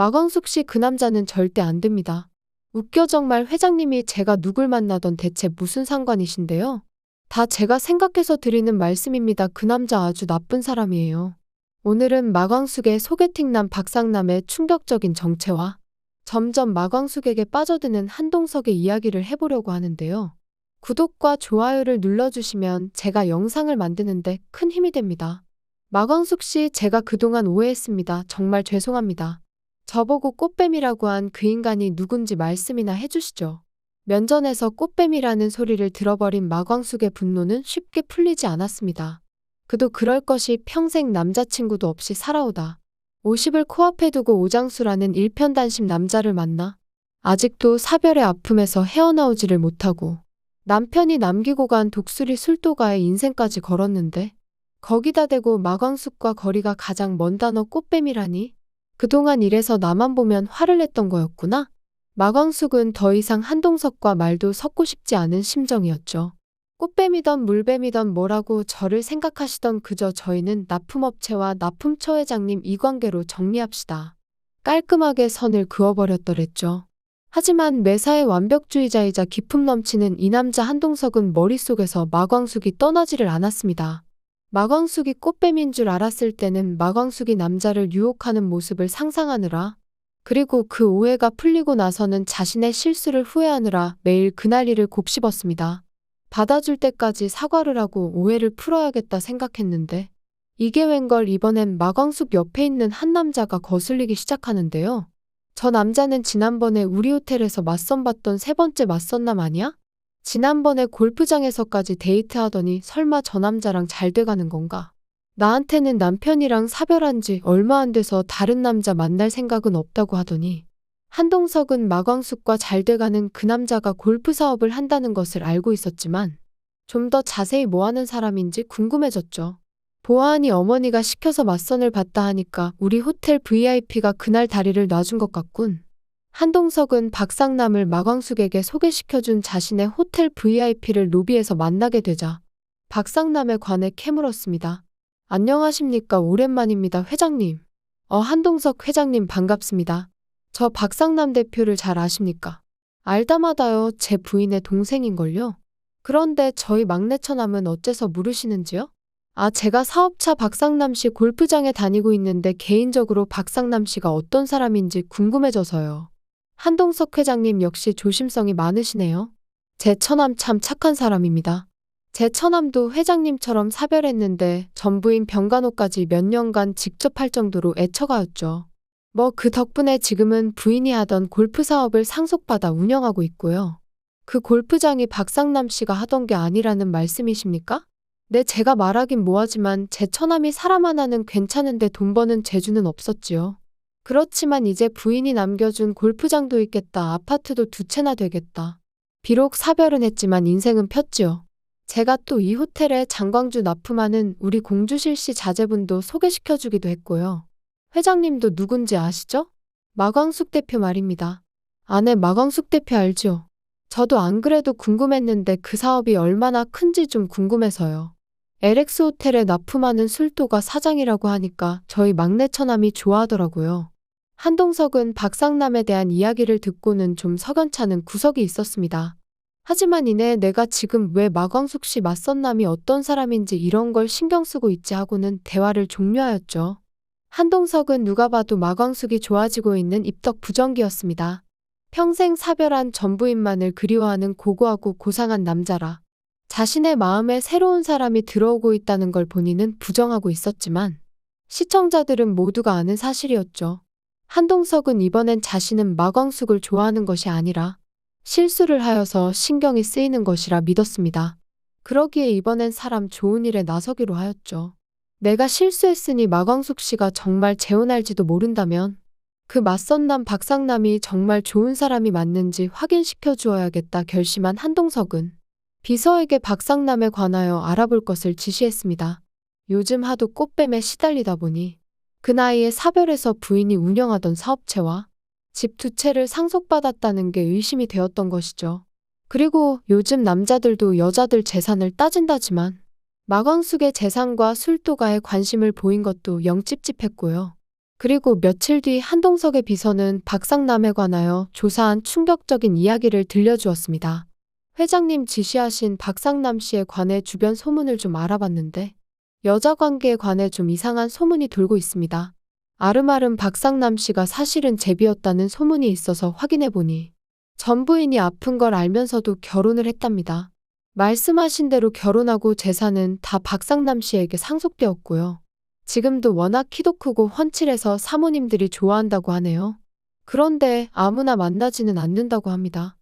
마광숙 씨 그 남자는 절대 안 됩니다. 웃겨 정말 회장님이 제가 누굴 만나던 대체 무슨 상관이신데요? 다 제가 생각해서 드리는 말씀입니다. 그 남자 아주 나쁜 사람이에요. 오늘은 마광숙의 소개팅남 박상남의 충격적인 정체와 점점 마광숙에게 빠져드는 한동석의 이야기를 해보려고 하는데요. 구독과 좋아요를 눌러주시면 제가 영상을 만드는데 큰 힘이 됩니다. 마광숙 씨, 제가 그동안 오해했습니다. 정말 죄송합니다. 저보고 꽃뱀이라고 한 그 인간이 누군지 말씀이나 해주시죠. 면전에서 꽃뱀이라는 소리를 들어버린 마광숙의 분노는 쉽게 풀리지 않았습니다. 그도 그럴 것이 평생 남자친구도 없이 살아오다. 50을 코앞에 두고 오장수라는 일편단심 남자를 만나 아직도 사별의 아픔에서 헤어나오지를 못하고 남편이 남기고 간 독수리 술도가의 인생까지 걸었는데 거기다 대고 마광숙과 거리가 가장 먼 단어 꽃뱀이라니 그동안 이래서 나만 보면 화를 냈던 거였구나. 마광숙은 더 이상 한동석과 말도 섞고 싶지 않은 심정이었죠. 꽃뱀이던 물뱀이던 뭐라고 저를 생각하시던 그저 저희는 납품업체와 납품처 회장님 이 관계로 정리합시다. 깔끔하게 선을 그어버렸더랬죠. 하지만 매사의 완벽주의자이자 기품 넘치는 이 남자 한동석은 머릿속에서 마광숙이 떠나지를 않았습니다. 마광숙이 꽃뱀인 줄 알았을 때는 마광숙이 남자를 유혹하는 모습을 상상하느라 그리고 그 오해가 풀리고 나서는 자신의 실수를 후회하느라 매일 그날 일을 곱씹었습니다. 받아줄 때까지 사과를 하고 오해를 풀어야겠다 생각했는데 이게 웬걸 이번엔 마광숙 옆에 있는 한 남자가 거슬리기 시작하는데요. 저 남자는 지난번에 우리 호텔에서 맞선 봤던 세 번째 맞선남 아니야? 지난번에 골프장에서까지 데이트하더니 설마 저 남자랑 잘 돼가는 건가? 나한테는 남편이랑 사별한 지 얼마 안 돼서 다른 남자 만날 생각은 없다고 하더니 한동석은 마광숙과 잘 돼가는 그 남자가 골프 사업을 한다는 것을 알고 있었지만 좀 더 자세히 뭐 하는 사람인지 궁금해졌죠. 보아하니 어머니가 시켜서 맞선을 봤다 하니까 우리 호텔 VIP가 그날 다리를 놔준 것 같군. 한동석은 박상남을 마광숙에게 소개시켜준 자신의 호텔 VIP를 로비에서 만나게 되자 박상남에 관해 캐물었습니다. 안녕하십니까 오랜만입니다 회장님. 어 한동석 회장님 반갑습니다. 저 박상남 대표를 잘 아십니까? 알다마다요 제 부인의 동생인걸요. 그런데 저희 막내 처남은 어째서 물으시는지요? 아, 제가 사업차 박상남 씨 골프장에 다니고 있는데 개인적으로 박상남 씨가 어떤 사람인지 궁금해져서요. 한동석 회장님 역시 조심성이 많으시네요. 제 처남 참 착한 사람입니다. 제 처남도 회장님처럼 사별했는데 전부인 병간호까지 몇 년간 직접 할 정도로 애처가였죠. 뭐 그 덕분에 지금은 부인이 하던 골프 사업을 상속받아 운영하고 있고요. 그 골프장이 박상남 씨가 하던 게 아니라는 말씀이십니까? 네, 제가 말하긴 뭐하지만 제 처남이 사람 하나는 괜찮은데 돈 버는 재주는 없었지요. 그렇지만 이제 부인이 남겨준 골프장도 있겠다. 아파트도 두 채나 되겠다. 비록 사별은 했지만 인생은 폈지요. 제가 또 이 호텔에 장광주 납품하는 우리 공주실 씨 자제분도 소개시켜주기도 했고요. 회장님도 누군지 아시죠? 마광숙 대표 말입니다. 아내 마광숙 대표 알죠? 저도 안 그래도 궁금했는데 그 사업이 얼마나 큰지 좀 궁금해서요. LX 호텔에 납품하는 술도가 사장이라고 하니까 저희 막내 처남이 좋아하더라고요. 한동석은 박상남에 대한 이야기를 듣고는 좀 석연찮은 구석이 있었습니다. 하지만 이내 내가 지금 왜 마광숙 씨 맞선남이 어떤 사람인지 이런 걸 신경 쓰고 있지 하고는 대화를 종료하였죠. 한동석은 누가 봐도 마광숙이 좋아지고 있는 입덕 부정기였습니다. 평생 사별한 전부인만을 그리워하는 고고하고 고상한 남자라. 자신의 마음에 새로운 사람이 들어오고 있다는 걸 본인은 부정하고 있었지만 시청자들은 모두가 아는 사실이었죠. 한동석은 이번엔 자신은 마광숙을 좋아하는 것이 아니라 실수를 하여서 신경이 쓰이는 것이라 믿었습니다. 그러기에 이번엔 사람 좋은 일에 나서기로 하였죠. 내가 실수했으니 마광숙 씨가 정말 재혼할지도 모른다면 그 맞선 남 박상남이 정말 좋은 사람이 맞는지 확인시켜 주어야겠다 결심한 한동석은 비서에게 박상남에 관하여 알아볼 것을 지시했습니다. 요즘 하도 꽃뱀에 시달리다 보니 그 나이에 사별해서 부인이 운영하던 사업체와 집 두 채를 상속받았다는 게 의심이 되었던 것이죠. 그리고 요즘 남자들도 여자들 재산을 따진다지만 마광숙의 재산과 술도가에 관심을 보인 것도 영 찝찝했고요. 그리고 며칠 뒤 한동석의 비서는 박상남에 관하여 조사한 충격적인 이야기를 들려주었습니다. 회장님 지시하신 박상남 씨에 관해 주변 소문을 좀 알아봤는데 여자 관계에 관해 좀 이상한 소문이 돌고 있습니다. 아름아름 박상남 씨가 사실은 제비였다는 소문이 있어서 확인해 보니 전 부인이 아픈 걸 알면서도 결혼을 했답니다. 말씀하신 대로 결혼하고 재산은 다 박상남 씨에게 상속되었고요. 지금도 워낙 키도 크고 훤칠해서 사모님들이 좋아한다고 하네요. 그런데 아무나 만나지는 않는다고 합니다.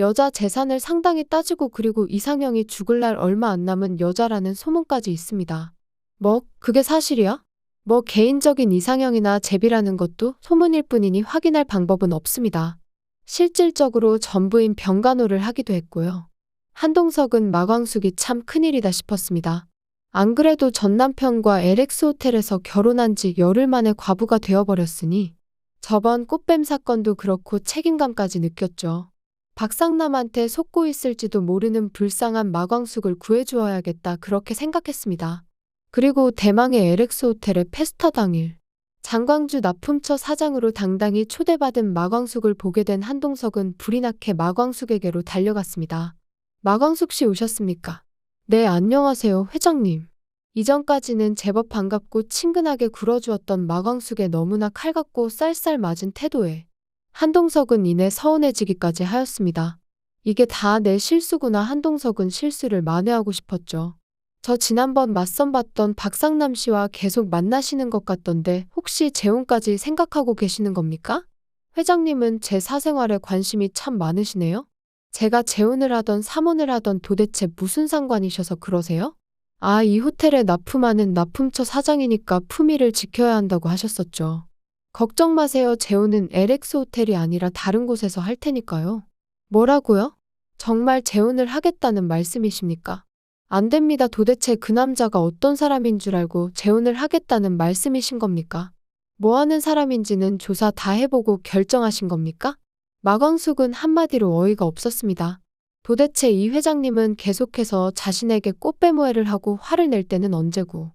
여자 재산을 상당히 따지고 그리고 이상형이 죽을 날 얼마 안 남은 여자라는 소문까지 있습니다. 뭐, 그게 사실이야? 뭐 개인적인 이상형이나 제비라는 것도 소문일 뿐이니 확인할 방법은 없습니다. 실질적으로 전부인 병간호를 하기도 했고요. 한동석은 마광숙이 참 큰일이다 싶었습니다. 안 그래도 전 남편과 LX 호텔에서 결혼한 지 열흘 만에 과부가 되어버렸으니 저번 꽃뱀 사건도 그렇고 책임감까지 느꼈죠. 박상남한테 속고 있을지도 모르는 불쌍한 마광숙을 구해주어야겠다 그렇게 생각했습니다. 그리고 대망의 LX 호텔의 페스타 당일 장광주 납품처 사장으로 당당히 초대받은 마광숙을 보게 된 한동석은 불이 나게 마광숙에게로 달려갔습니다. 마광숙 씨 오셨습니까? 네, 안녕하세요, 회장님. 이전까지는 제법 반갑고 친근하게 굴어주었던 마광숙의 너무나 칼 같고 쌀쌀 맞은 태도에 한동석은 이내 서운해지기까지 하였습니다. 이게 다 내 실수구나 한동석은 실수를 만회하고 싶었죠. 저 지난번 맞선 봤던 박상남 씨와 계속 만나시는 것 같던데 혹시 재혼까지 생각하고 계시는 겁니까? 회장님은 제 사생활에 관심이 참 많으시네요. 제가 재혼을 하던 사혼을 하던 도대체 무슨 상관이셔서 그러세요? 아, 이 호텔에 납품하는 납품처 사장이니까 품위를 지켜야 한다고 하셨었죠. 걱정 마세요. 재혼은 LX 호텔이 아니라 다른 곳에서 할 테니까요. 뭐라고요? 정말 재혼을 하겠다는 말씀이십니까? 안 됩니다. 도대체 그 남자가 어떤 사람인 줄 알고 재혼을 하겠다는 말씀이신 겁니까? 뭐 하는 사람인지는 조사 다 해보고 결정하신 겁니까? 마광숙은 한마디로 어이가 없었습니다. 도대체 이 회장님은 계속해서 자신에게 꽃배모해를 하고 화를 낼 때는 언제고,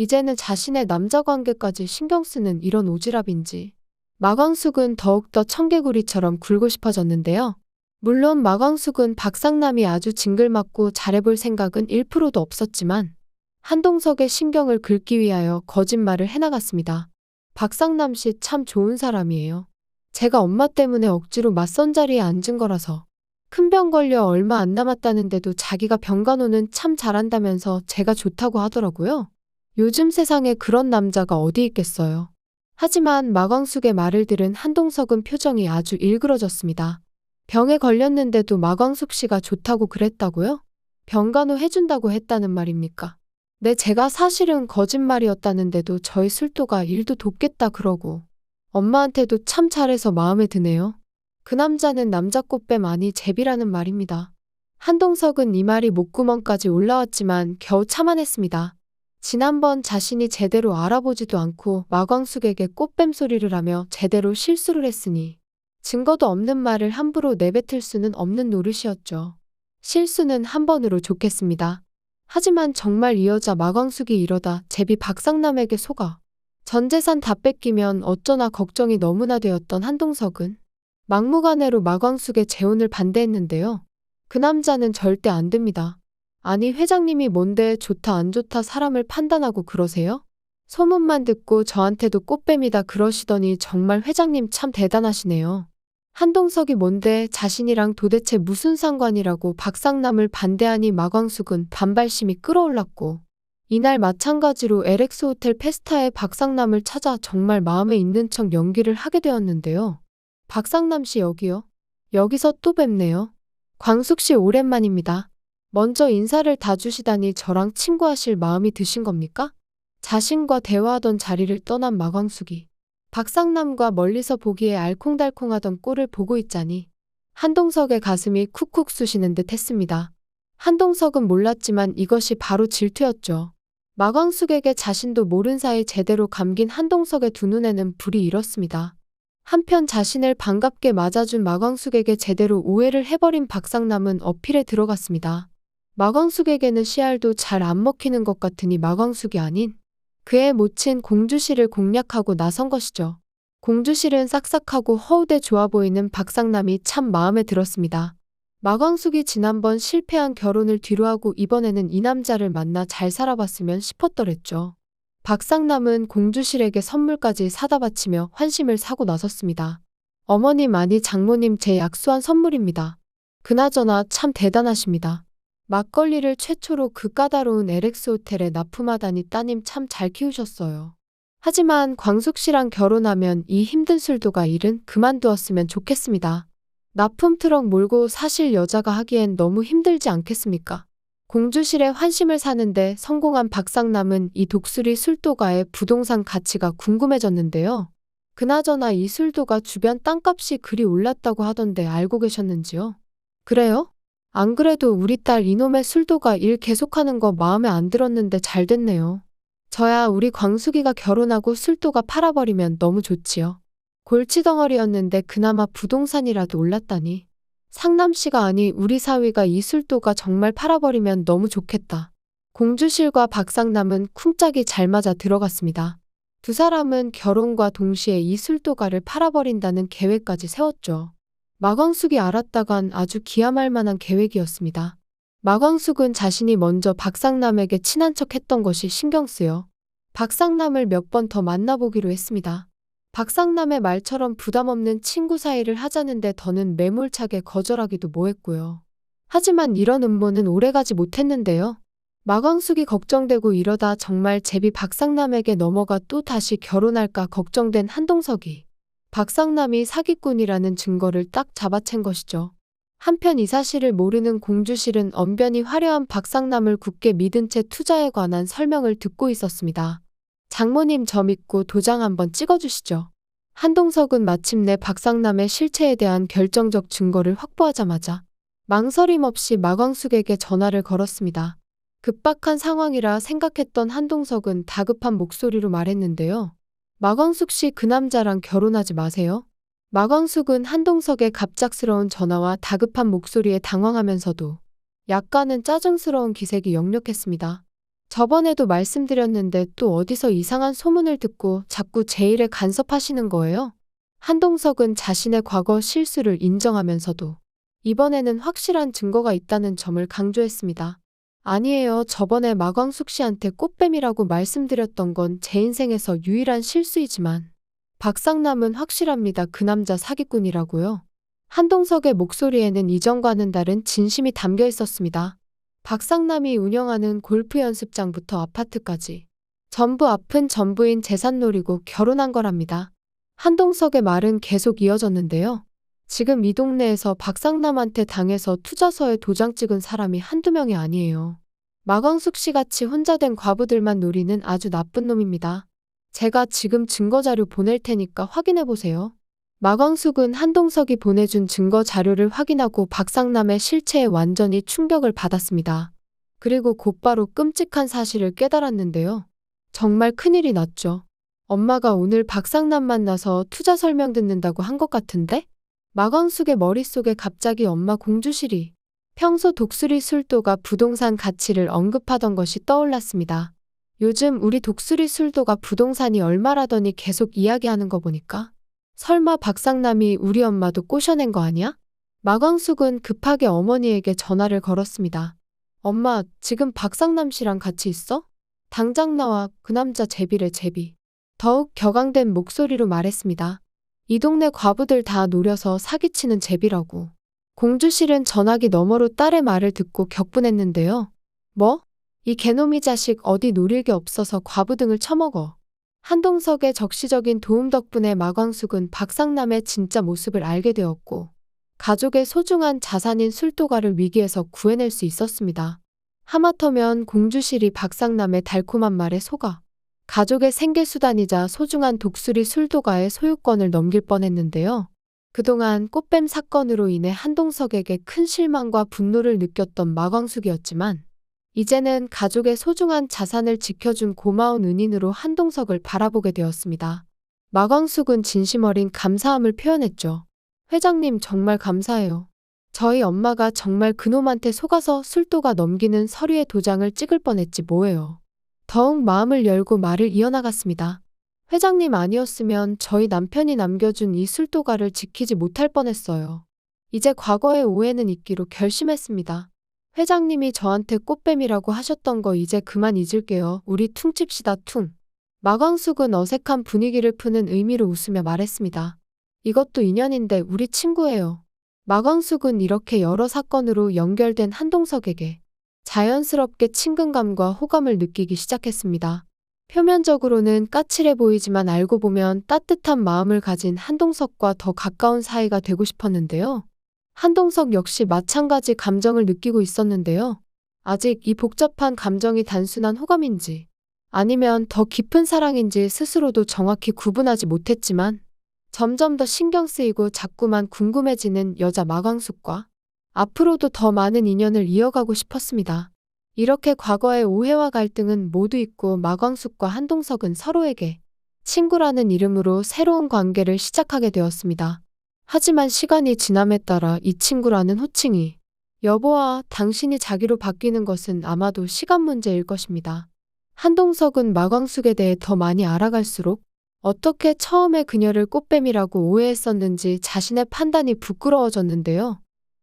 이제는 자신의 남자 관계까지 신경 쓰는 이런 오지랖인지. 마광숙은 더욱더 청개구리처럼 굴고 싶어졌는데요. 물론 마광숙은 박상남이 아주 징글맞고 잘해볼 생각은 1%도 없었지만 한동석의 신경을 긁기 위하여 거짓말을 해나갔습니다. 박상남 씨 참 좋은 사람이에요. 제가 엄마 때문에 억지로 맞선 자리에 앉은 거라서 큰 병 걸려 얼마 안 남았다는데도 자기가 병간호는 참 잘한다면서 제가 좋다고 하더라고요. 요즘 세상에 그런 남자가 어디 있겠어요. 하지만 마광숙의 말을 들은 한동석은 표정이 아주 일그러졌습니다. 병에 걸렸는데도 마광숙 씨가 좋다고 그랬다고요? 병간호 해준다고 했다는 말입니까? 네, 제가 사실은 거짓말이었다는데도 저희 술도가 일도 돕겠다 그러고 엄마한테도 참 잘해서 마음에 드네요. 그 남자는 남자 꽃뱀 아니 제비라는 말입니다. 한동석은 이 말이 목구멍까지 올라왔지만 겨우 참아냈습니다. 지난번 자신이 제대로 알아보지도 않고 마광숙에게 꽃뱀 소리를 하며 제대로 실수를 했으니 증거도 없는 말을 함부로 내뱉을 수는 없는 노릇이었죠. 실수는 한 번으로 좋겠습니다. 하지만 정말 이 여자 마광숙이 이러다 제비 박상남에게 속아 전 재산 다 뺏기면 어쩌나 걱정이 너무나 되었던 한동석은 막무가내로 마광숙의 재혼을 반대했는데요. 그 남자는 절대 안 됩니다. 아니 회장님이 뭔데 좋다 안 좋다 사람을 판단하고 그러세요? 소문만 듣고 저한테도 꽃뱀이다 그러시더니 정말 회장님 참 대단하시네요. 한동석이 뭔데 자신이랑 도대체 무슨 상관이라고 박상남을 반대하니 마광숙은 반발심이 끌어올랐고 이날 마찬가지로 LX 호텔 페스타에 박상남을 찾아 정말 마음에 있는 척 연기를 하게 되었는데요. 박상남 씨 여기요. 여기서 또 뵙네요. 광숙 씨 오랜만입니다. 먼저 인사를 다 주시다니 저랑 친구하실 마음이 드신 겁니까? 자신과 대화하던 자리를 떠난 마광숙이 박상남과 멀리서 보기에 알콩달콩하던 꼴을 보고 있자니 한동석의 가슴이 쿡쿡 쑤시는 듯 했습니다. 한동석은 몰랐지만 이것이 바로 질투였죠. 마광숙에게 자신도 모른 사이 제대로 감긴 한동석의 두 눈에는 불이 일었습니다. 한편 자신을 반갑게 맞아준 마광숙에게 제대로 오해를 해버린 박상남은 어필에 들어갔습니다. 마광숙에게는 씨알도 잘 안 먹히는 것 같으니 마광숙이 아닌 그의 모친 공주씨를 공략하고 나선 것이죠. 공주실은 싹싹하고 허우대 좋아 보이는 박상남이 참 마음에 들었습니다. 마광숙이 지난번 실패한 결혼을 뒤로하고 이번에는 이 남자를 만나 잘 살아봤으면 싶었더랬죠. 박상남은 공주실에게 선물까지 사다 바치며 환심을 사고 나섰습니다. 어머님 아니 장모님 제 약수한 선물입니다. 그나저나 참 대단하십니다. 막걸리를 최초로 그 까다로운 LX 호텔에 납품하다니 따님 참 잘 키우셨어요. 하지만 광숙 씨랑 결혼하면 이 힘든 술도가 일은 그만두었으면 좋겠습니다. 납품 트럭 몰고 사실 여자가 하기엔 너무 힘들지 않겠습니까? 공주실에 환심을 사는데 성공한 박상남은 이 독수리 술도가의 부동산 가치가 궁금해졌는데요. 그나저나 이 술도가 주변 땅값이 그리 올랐다고 하던데 알고 계셨는지요? 그래요? 안 그래도 우리 딸 이놈의 술도가 일 계속하는 거 마음에 안 들었는데 잘 됐네요. 저야 우리 광숙이가 결혼하고 술도가 팔아버리면 너무 좋지요. 골치덩어리였는데 그나마 부동산이라도 올랐다니. 상남씨가 아니 우리 사위가 이 술도가 정말 팔아버리면 너무 좋겠다. 공주실과 박상남은 쿵짝이 잘 맞아 들어갔습니다. 두 사람은 결혼과 동시에 이 술도가를 팔아버린다는 계획까지 세웠죠. 마광숙이 알았다간 아주 기함할 만한 계획이었습니다. 마광숙은 자신이 먼저 박상남에게 친한 척 했던 것이 신경 쓰여 박상남을 몇 번 더 만나보기로 했습니다. 박상남의 말처럼 부담 없는 친구 사이를 하자는데 더는 매몰차게 거절하기도 뭐했고요. 하지만 이런 음모는 오래가지 못했는데요. 마광숙이 걱정되고 이러다 정말 제비 박상남에게 넘어가 또 다시 결혼할까 걱정된 한동석이 박상남이 사기꾼이라는 증거를 딱 잡아챈 것이죠. 한편 이 사실을 모르는 공주실은 언변이 화려한 박상남을 굳게 믿은 채 투자에 관한 설명을 듣고 있었습니다. 장모님 저 믿고 도장 한번 찍어주시죠. 한동석은 마침내 박상남의 실체에 대한 결정적 증거를 확보하자마자 망설임 없이 마광숙에게 전화를 걸었습니다. 급박한 상황이라 생각했던 한동석은 다급한 목소리로 말했는데요. 마광숙 씨 그 남자랑 결혼하지 마세요. 마광숙은 한동석의 갑작스러운 전화와 다급한 목소리에 당황하면서도 약간은 짜증스러운 기색이 역력했습니다. 저번에도 말씀드렸는데 또 어디서 이상한 소문을 듣고 자꾸 제 일에 간섭하시는 거예요? 한동석은 자신의 과거 실수를 인정하면서도 이번에는 확실한 증거가 있다는 점을 강조했습니다. 아니에요. 저번에 마광숙 씨한테 꽃뱀이라고 말씀드렸던 건 제 인생에서 유일한 실수이지만 박상남은 확실합니다. 그 남자 사기꾼이라고요. 한동석의 목소리에는 이전과는 다른 진심이 담겨 있었습니다. 박상남이 운영하는 골프 연습장부터 아파트까지 전부 앞은 전부인 재산 노리고 결혼한 거랍니다. 한동석의 말은 계속 이어졌는데요. 지금 이 동네에서 박상남한테 당해서 투자서에 도장 찍은 사람이 한두 명이 아니에요. 마광숙 씨 같이 혼자 된 과부들만 노리는 아주 나쁜 놈입니다. 제가 지금 증거자료 보낼 테니까 확인해 보세요. 마광숙은 한동석이 보내준 증거 자료를 확인하고 박상남의 실체에 완전히 충격을 받았습니다. 그리고 곧바로 끔찍한 사실을 깨달았는데요. 정말 큰일이 났죠. 엄마가 오늘 박상남 만나서 투자 설명 듣는다고 한 것 같은데? 마광숙의 머릿속에 갑자기 엄마 공주실이 평소 독수리 술도가 부동산 가치를 언급하던 것이 떠올랐습니다. 요즘 우리 독수리 술도가 부동산이 얼마라더니 계속 이야기하는 거 보니까 설마 박상남이 우리 엄마도 꼬셔낸 거 아니야? 마광숙은 급하게 어머니에게 전화를 걸었습니다. 엄마, 지금 박상남 씨랑 같이 있어? 당장 나와, 그 남자 제비래 제비. 더욱 격앙된 목소리로 말했습니다. 이 동네 과부들 다 노려서 사기치는 제비라고. 공주실은 전화기 너머로 딸의 말을 듣고 격분했는데요. 뭐? 이 개놈이 자식 어디 노릴 게 없어서 과부 등을 처먹어. 한동석의 적시적인 도움 덕분에 마광숙은 박상남의 진짜 모습을 알게 되었고 가족의 소중한 자산인 술도가를 위기에서 구해낼 수 있었습니다. 하마터면 공주실이 박상남의 달콤한 말에 속아 가족의 생계수단이자 소중한 독수리 술도가의 소유권을 넘길 뻔했는데요. 그동안 꽃뱀 사건으로 인해 한동석에게 큰 실망과 분노를 느꼈던 마광숙이었지만 이제는 가족의 소중한 자산을 지켜준 고마운 은인으로 한동석을 바라보게 되었습니다. 마광숙은 진심 어린 감사함을 표현했죠. 회장님 정말 감사해요. 저희 엄마가 정말 그놈한테 속아서 술도가 넘기는 서류에 도장을 찍을 뻔했지 뭐예요. 더욱 마음을 열고 말을 이어나갔습니다. 회장님 아니었으면 저희 남편이 남겨준 이 술도가를 지키지 못할 뻔했어요. 이제 과거의 오해는 잊기로 결심했습니다. 회장님이 저한테 꽃뱀이라고 하셨던 거 이제 그만 잊을게요. 우리 퉁칩시다 퉁. 마광숙은 어색한 분위기를 푸는 의미로 웃으며 말했습니다. 이것도 인연인데 우리 친구예요. 마광숙은 이렇게 여러 사건으로 연결된 한동석에게 자연스럽게 친근감과 호감을 느끼기 시작했습니다. 표면적으로는 까칠해 보이지만 알고 보면 따뜻한 마음을 가진 한동석과 더 가까운 사이가 되고 싶었는데요. 한동석 역시 마찬가지 감정을 느끼고 있었는데요. 아직 이 복잡한 감정이 단순한 호감인지 아니면 더 깊은 사랑인지 스스로도 정확히 구분하지 못했지만 점점 더 신경 쓰이고 자꾸만 궁금해지는 여자 마광숙과 앞으로도 더 많은 인연을 이어가고 싶었습니다. 이렇게 과거의 오해와 갈등은 모두 있고 마광숙과 한동석은 서로에게 친구라는 이름으로 새로운 관계를 시작하게 되었습니다. 하지만 시간이 지남에 따라 이 친구라는 호칭이 여보와 당신이 자기로 바뀌는 것은 아마도 시간 문제일 것입니다. 한동석은 마광숙에 대해 더 많이 알아갈수록 어떻게 처음에 그녀를 꽃뱀이라고 오해했었는지 자신의 판단이 부끄러워졌는데요.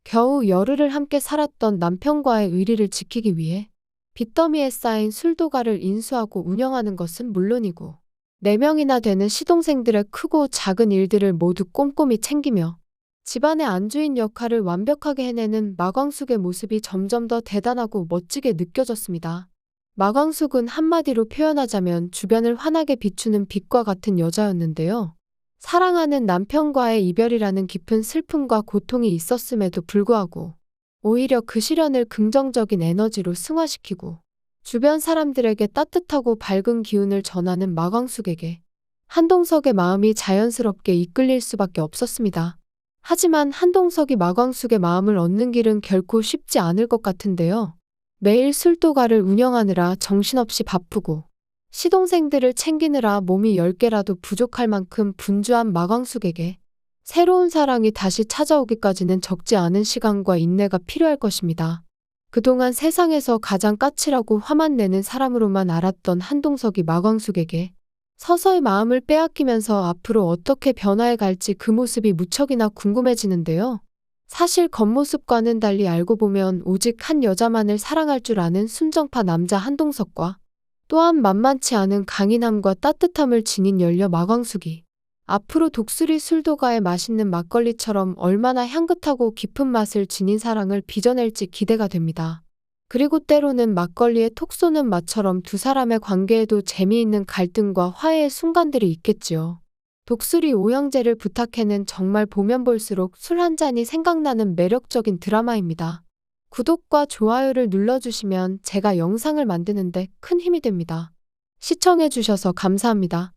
겨우 열흘을 함께 살았던 남편과의 의리를 지키기 위해 빚더미에 쌓인 술도가를 인수하고 운영하는 것은 물론이고 4명이나 되는 시동생들의 크고 작은 일들을 모두 꼼꼼히 챙기며 집안의 안주인 역할을 완벽하게 해내는 마광숙의 모습이 점점 더 대단하고 멋지게 느껴졌습니다. 마광숙은 한마디로 표현하자면 주변을 환하게 비추는 빛과 같은 여자였는데요. 사랑하는 남편과의 이별이라는 깊은 슬픔과 고통이 있었음에도 불구하고 오히려 그 시련을 긍정적인 에너지로 승화시키고 주변 사람들에게 따뜻하고 밝은 기운을 전하는 마광숙에게 한동석의 마음이 자연스럽게 이끌릴 수밖에 없었습니다. 하지만 한동석이 마광숙의 마음을 얻는 길은 결코 쉽지 않을 것 같은데요. 매일 술도가를 운영하느라 정신없이 바쁘고 시동생들을 챙기느라 몸이 10개라도 부족할 만큼 분주한 마광숙에게 새로운 사랑이 다시 찾아오기까지는 적지 않은 시간과 인내가 필요할 것입니다. 그동안 세상에서 가장 까칠하고 화만 내는 사람으로만 알았던 한동석이 마광숙에게 서서히 마음을 빼앗기면서 앞으로 어떻게 변화해 갈지 그 모습이 무척이나 궁금해지는데요. 사실 겉모습과는 달리 알고 보면 오직 한 여자만을 사랑할 줄 아는 순정파 남자 한동석과 또한 만만치 않은 강인함과 따뜻함을 지닌 연려 마광숙이 앞으로 독수리 술도가의 맛있는 막걸리처럼 얼마나 향긋하고 깊은 맛을 지닌 사랑을 빚어낼지 기대가 됩니다. 그리고 때로는 막걸리의 톡 쏘는 맛처럼 두 사람의 관계에도 재미있는 갈등과 화해의 순간들이 있겠지요. 독수리 오영재를 부탁해는 정말 보면 볼수록 술 한 잔이 생각나는 매력적인 드라마입니다. 구독과 좋아요를 눌러주시면 제가 영상을 만드는데 큰 힘이 됩니다. 시청해주셔서 감사합니다.